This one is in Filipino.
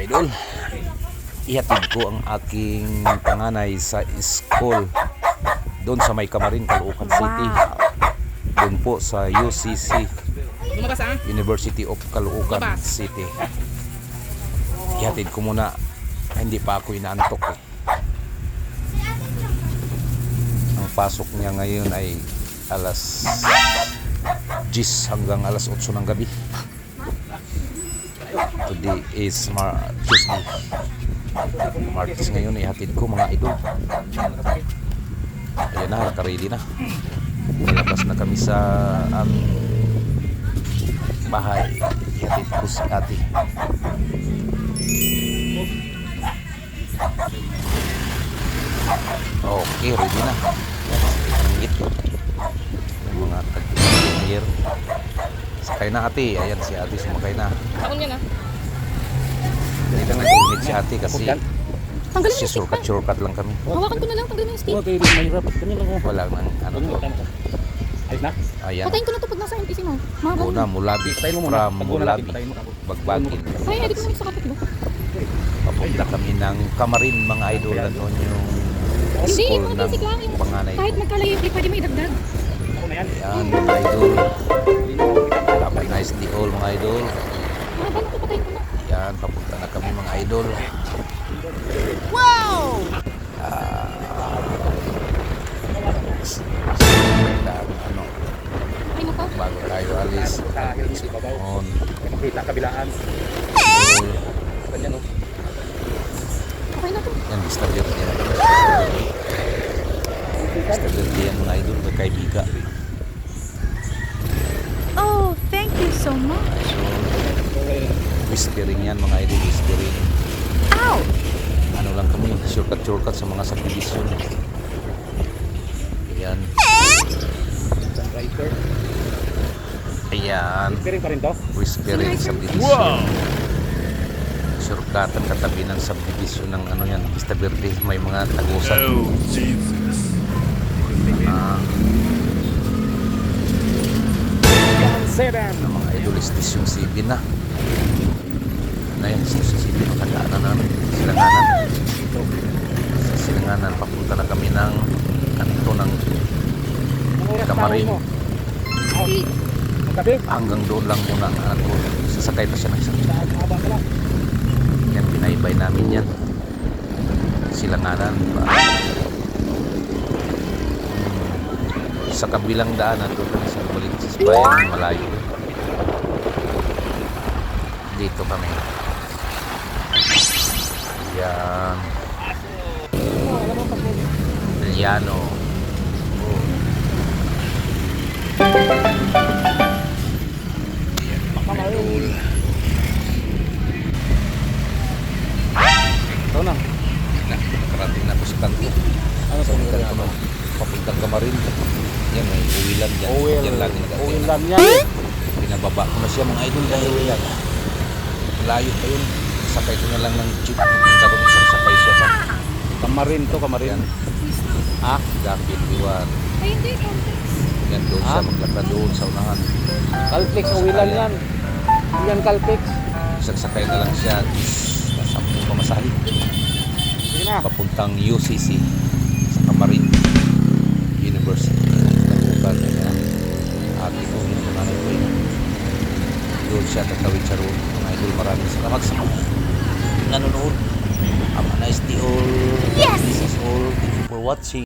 idol. Ihatid ko ang aking panganay sa school doon sa May Kamarin, Caloocan City. Doon po sa UCC, ah. University of Caloocan. City. Ihatid ko muna. Hindi pa ako inaantok eh. Ang pasok niya ngayon ay alas 10 hanggang alas 8 ng gabi. Today is Mar Tuesday. Martes ngayon ihatid ko mga idol. Ayan na, nakaredy na. Nalabas na kami sa aming bahay. Ihatid ko si ate. Okay, ready na. Ang ito. Mga tag-engineer. Sakay na ate. Ayan si ate sumakay na. Niya na. Hindi lang nag-helmet si ate kasi Tanggalin si mo yung stick pa. surkat-surkat lang kami. Hawakan ko na lang. Tanggalin mo yung stick. Okay, mahirap. Ganyan lang oh. Wala nang ano to. Ayos na. Ayan. Patayin ko na to pag nasa MPC mo. Mahaba Una, na. mulabi. Tayo mo muna. From Pag una mulabi. mo ako. Bagbagin. Ay, edit ko na sa kapit mo. Papunta kami ng Kamarin mga idol. Doon yung Hindi, school mga ng basic lang. Yung panganay. kahit magkalayo, hindi pwede may idagdag. Ako na yan. Ayan idol. Wow! ano, Ay, mo to. bago tayo alis. On. Makita kabilaan. Ganyan oh. Okay na to. Yan, Mr. Dirty. Mr. Dirty yan mga idol. Magkaibiga. Oh, thank you so much. Whispering yan mga idol. Whispering. Ow! Ano lang kami, shortcut-shortcut sa mga subdivision. Ayan. Rider. Ayan. Piring pa rin to. Whispering subdivision. Wow! Shortcutan katabi ng subdivision ng ano yan, Mr. Verde. May mga tagusan. Oh, Jesus. Ah, Sedan. ng mga idol Station 7 na. Na yan, Station 7. Matandaan na namin. Silanganan. Sa silanganan, papunta na kami ng kanto ng Kamarin. hanggang doon lang muna ang anak ko. Sasakay pa siya ng isang Sa. Yan, pinaybay namin yan. Silanganan. Sa kabilang daanan doon kami sa balik sa bayan ng malayo. Dito kami. Yan. Liano. Yan, mga idol. Ito na. na nakarating na ako sa kanto Ano sa kanto ng papuntang kamarin yan may uwilan dyan Oil. yan lagi nagating Oil na lang yan. pinababa ko na siya mga idol dahil malayo pa yun sakay ko na lang ng jeep karoon isang sakay siya pa Kamarin to, kamarin. yan ah gambit iwan Ay, hindi. Complex. yan doon siya Ah. maglakad doon sa unahan Calpix, uwilan yan. Yan Calpix. isang sakay na lang siya sampung pamasahe Sige na. papuntang UCC sa Kamarin University Taguban ate ko yung nanay ko yun doon siya tatawid sa roon mga idol maraming salamat sa mga nanonood. Have a nice day all. Yes! this is all. Thank you for watching